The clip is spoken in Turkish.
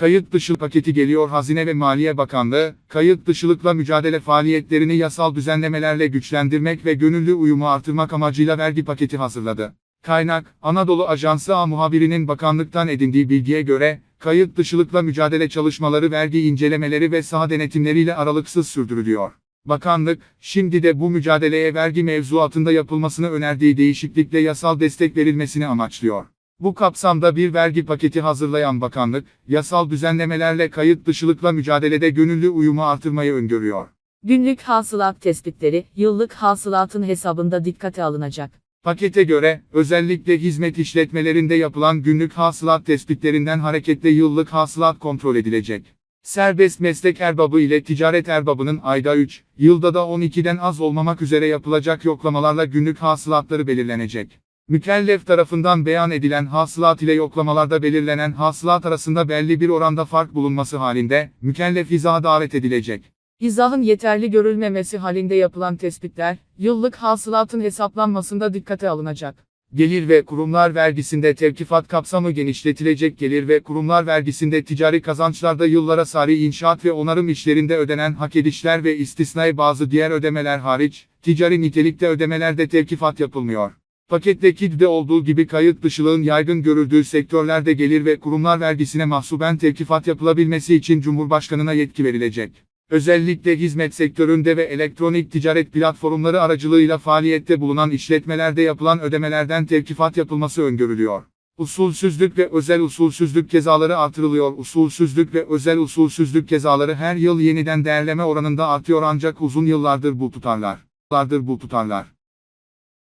Kayıt dışı paketi geliyor Hazine ve Maliye Bakanlığı, kayıt dışılıkla mücadele faaliyetlerini yasal düzenlemelerle güçlendirmek ve gönüllü uyumu artırmak amacıyla vergi paketi hazırladı. Kaynak, Anadolu Ajansı A muhabirinin bakanlıktan edindiği bilgiye göre, kayıt dışılıkla mücadele çalışmaları vergi incelemeleri ve saha denetimleriyle aralıksız sürdürülüyor. Bakanlık, şimdi de bu mücadeleye vergi mevzuatında yapılmasını önerdiği değişiklikle yasal destek verilmesini amaçlıyor. Bu kapsamda bir vergi paketi hazırlayan bakanlık, yasal düzenlemelerle kayıt dışılıkla mücadelede gönüllü uyumu artırmayı öngörüyor. Günlük hasılat tespitleri, yıllık hasılatın hesabında dikkate alınacak. Pakete göre, özellikle hizmet işletmelerinde yapılan günlük hasılat tespitlerinden hareketle yıllık hasılat kontrol edilecek. Serbest meslek erbabı ile ticaret erbabının ayda 3, yılda da 12'den az olmamak üzere yapılacak yoklamalarla günlük hasılatları belirlenecek. Mükellef tarafından beyan edilen hasılat ile yoklamalarda belirlenen hasılat arasında belli bir oranda fark bulunması halinde, mükellef izaha davet edilecek. İzahın yeterli görülmemesi halinde yapılan tespitler, yıllık hasılatın hesaplanmasında dikkate alınacak. Gelir ve kurumlar vergisinde tevkifat kapsamı genişletilecek gelir ve kurumlar vergisinde ticari kazançlarda yıllara sari inşaat ve onarım işlerinde ödenen hak edişler ve istisnai bazı diğer ödemeler hariç, ticari nitelikte ödemelerde tevkifat yapılmıyor. Paketteki de olduğu gibi kayıt dışılığın yaygın görüldüğü sektörlerde gelir ve kurumlar vergisine mahsuben tevkifat yapılabilmesi için Cumhurbaşkanına yetki verilecek. Özellikle hizmet sektöründe ve elektronik ticaret platformları aracılığıyla faaliyette bulunan işletmelerde yapılan ödemelerden tevkifat yapılması öngörülüyor. Usulsüzlük ve özel usulsüzlük cezaları artırılıyor. Usulsüzlük ve özel usulsüzlük cezaları her yıl yeniden değerleme oranında artıyor ancak uzun yıllardır bu tutarlar. Yıllardır bu tutarlar.